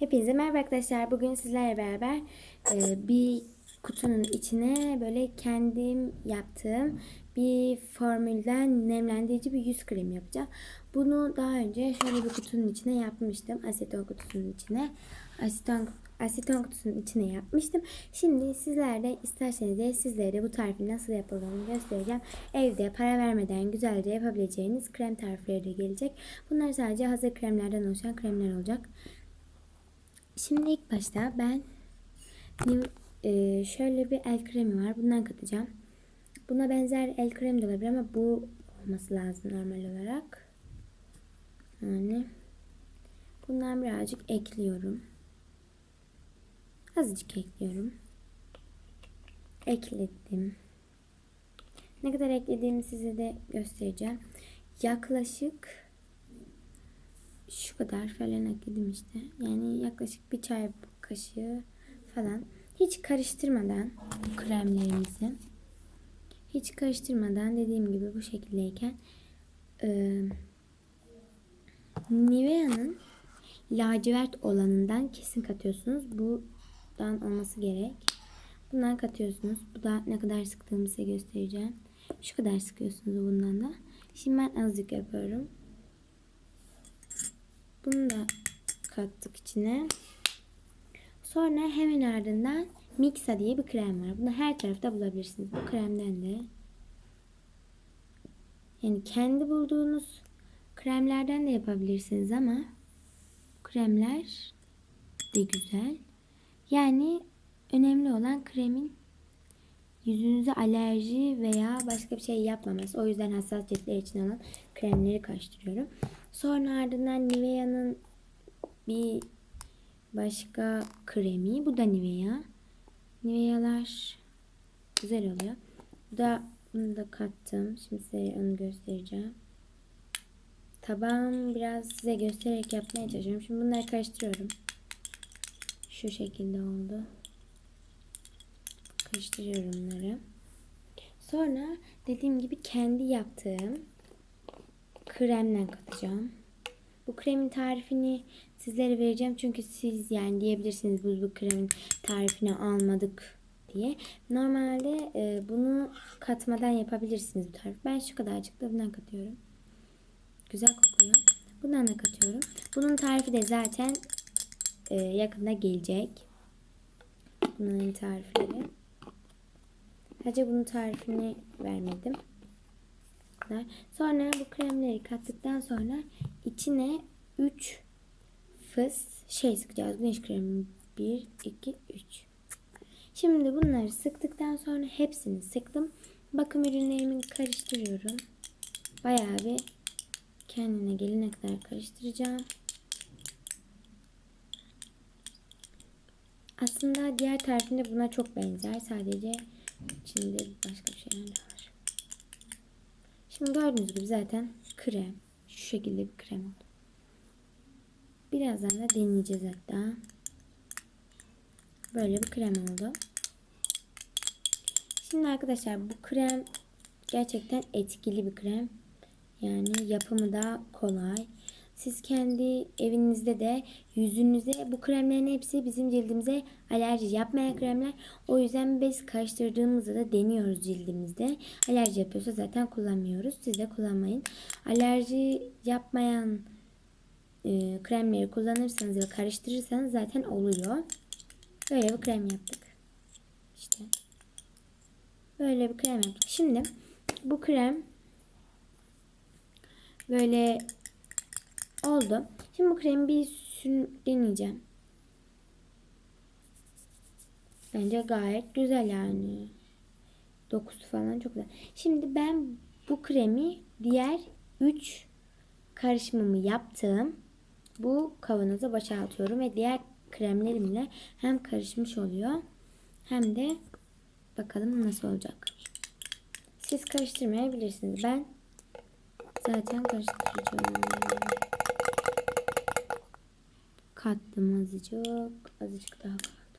Hepinize merhaba arkadaşlar. Bugün sizlerle beraber e, bir kutunun içine böyle kendim yaptığım bir formülden nemlendirici bir yüz kremi yapacağım. Bunu daha önce şöyle bir kutunun içine yapmıştım. Aseton kutusunun içine. Aseton, aseton kutusunun içine yapmıştım. Şimdi sizler de isterseniz de sizlere de bu tarifin nasıl yapıldığını göstereceğim. Evde para vermeden güzelce yapabileceğiniz krem tarifleri de gelecek. Bunlar sadece hazır kremlerden oluşan kremler olacak. Şimdi ilk başta ben e, şöyle bir el kremi var. Bundan katacağım. Buna benzer el kremi de olabilir ama bu olması lazım normal olarak. Yani bundan birazcık ekliyorum. Azıcık ekliyorum. Ekledim. Ne kadar eklediğimi size de göstereceğim. Yaklaşık şu kadar falan ekledim işte. Yani yaklaşık bir çay kaşığı falan. Hiç karıştırmadan kremlerimizi hiç karıştırmadan dediğim gibi bu şekildeyken e, Nivea'nın lacivert olanından kesin katıyorsunuz. Buradan olması gerek. Bundan katıyorsunuz. Bu da ne kadar sıktığımı size göstereceğim. Şu kadar sıkıyorsunuz bundan da. Şimdi ben azıcık yapıyorum. Bunu da kattık içine. Sonra hemen ardından Mixa diye bir krem var. Bunu her tarafta bulabilirsiniz. Bu kremden de yani kendi bulduğunuz kremlerden de yapabilirsiniz ama kremler de güzel. Yani önemli olan kremin yüzünüze alerji veya başka bir şey yapmaması. O yüzden hassas ciltler için olan kremleri karıştırıyorum. Sonra ardından Nivea'nın bir başka kremi. Bu da Nivea. Nivea'lar güzel oluyor. Bu da bunu da kattım. Şimdi size onu göstereceğim. Tabağım biraz size göstererek yapmaya çalışıyorum. Şimdi bunları karıştırıyorum. Şu şekilde oldu. Karıştırıyorum bunları. Sonra dediğim gibi kendi yaptığım kremden katacağım. Bu kremin tarifini sizlere vereceğim. Çünkü siz yani diyebilirsiniz bu, bu kremin tarifini almadık diye. Normalde e, bunu katmadan yapabilirsiniz bu tarif. Ben şu kadarcık da bundan katıyorum. Güzel kokuyor. Bundan da katıyorum. Bunun tarifi de zaten e, yakında gelecek. Bunların tarifleri. Sadece bunun tarifini vermedim. Sonra bu kremleri kattıktan sonra içine 3 fıs şey sıkacağız. Güneş kremi 1, 2, 3. Şimdi bunları sıktıktan sonra hepsini sıktım. Bakım ürünlerimi karıştırıyorum. Bayağı bir kendine gelene kadar karıştıracağım. Aslında diğer tarifinde buna çok benzer. Sadece içinde başka bir şeyler var. Şimdi gördüğünüz gibi zaten krem. Şu şekilde bir krem oldu. Birazdan da deneyeceğiz hatta. Böyle bir krem oldu. Şimdi arkadaşlar bu krem gerçekten etkili bir krem. Yani yapımı da kolay. Siz kendi evinizde de yüzünüze bu kremlerin hepsi bizim cildimize alerji yapmayan kremler. O yüzden biz karıştırdığımızda da deniyoruz cildimizde. Alerji yapıyorsa zaten kullanmıyoruz. Siz de kullanmayın. Alerji yapmayan e, kremleri kullanırsanız ve karıştırırsanız zaten oluyor. Böyle bir krem yaptık. İşte. Böyle bir krem yaptık. Şimdi bu krem böyle Oldu. Şimdi bu kremi bir sür deneyeceğim. Bence gayet güzel yani. Dokusu falan çok güzel. Şimdi ben bu kremi diğer 3 karışımımı yaptığım bu kavanoza boşaltıyorum ve diğer kremlerimle hem karışmış oluyor hem de bakalım nasıl olacak. Siz karıştırmayabilirsiniz. Ben zaten karıştıracağım. Kattım azıcık. Azıcık daha kaldı.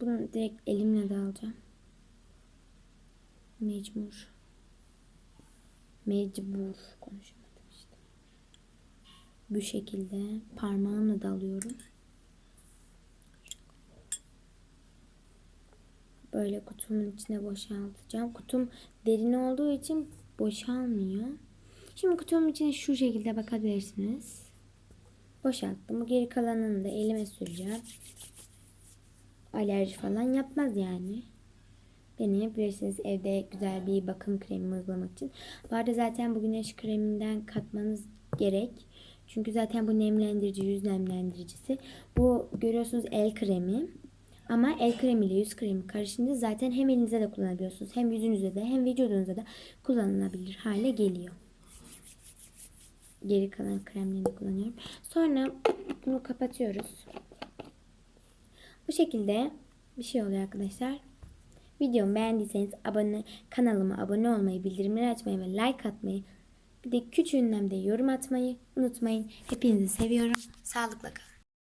Bunu direkt elimle de alacağım. Mecbur. Mecbur konuşamadım işte. Bu şekilde parmağımla da alıyorum. Böyle kutumun içine boşaltacağım. Kutum derin olduğu için boşalmıyor. Şimdi kutumun içine şu şekilde bakabilirsiniz. Boşalttım. Bu geri kalanını da elime süreceğim. Alerji falan yapmaz yani. Deneyebilirsiniz evde güzel bir bakım kremi uygulamak için. Bu arada zaten bu güneş kreminden katmanız gerek. Çünkü zaten bu nemlendirici, yüz nemlendiricisi. Bu görüyorsunuz el kremi. Ama el kremi ile yüz kremi karışınca zaten hem elinize de kullanabiliyorsunuz. Hem yüzünüze de hem vücudunuza da kullanılabilir hale geliyor. Geri kalan kremlerini kullanıyorum. Sonra bunu kapatıyoruz. Bu şekilde bir şey oluyor arkadaşlar. Videomu beğendiyseniz abone kanalıma abone olmayı, bildirimleri açmayı ve like atmayı, bir de küçüğünden de yorum atmayı unutmayın. Hepinizi seviyorum. Sağlıkla kalın.